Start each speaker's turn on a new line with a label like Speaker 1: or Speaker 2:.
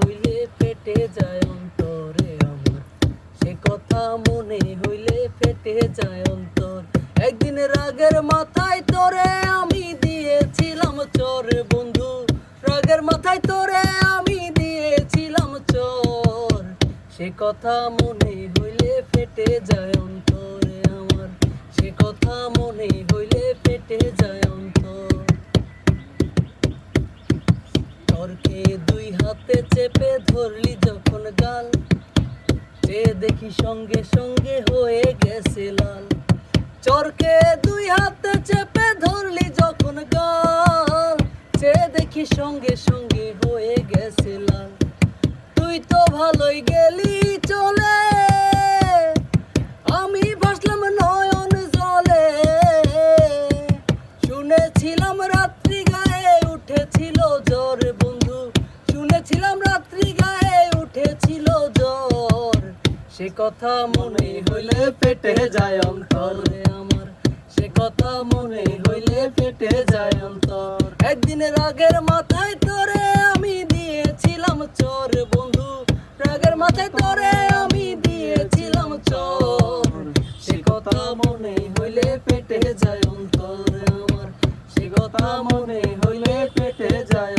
Speaker 1: হইলে ফেটে যায় অন্তরে আমার। সে কথা মনে হইলে ফেটে যায় অন্তর। একদিন রাগের মাথায় তোরে আমি দিয়েছিলাম চর বন্ধু। রাগের মাথায় তোরে আমি দিয়েছিলাম চর। সে কথা মনে হইলে ফেটে যায় অন্তরে আমার। সে কথা মনে হইলে ফেটে যায় অন্তর। দুই হাতে চেপে ধরলি যখন গাল। এ দেখি সঙ্গে সঙ্গে হয়ে গেছে লাল। চরকে দুই হাতে চেপে ধরলি যখন গাল। সে দেখি সঙ্গে সঙ্গে হয়ে গেছে লাল। তুই তো ভালোই গেলি জ্বর সে কথা মনে হইলে ফেটে যায় অন্তরে। আমার সে কথা মনে হইলে ফেটে যায় অন্তর। একদিন রাগের মাথায় তোরে আমি দিয়েছিলাম চোর বন্ধু। রাগের মাথায় তোরে আমি দিয়েছিলাম চোর। সে কথা মনে হইলে ফেটে যায় অন্তরে। আমার সে কথা মনে হইলে ফেটে যায়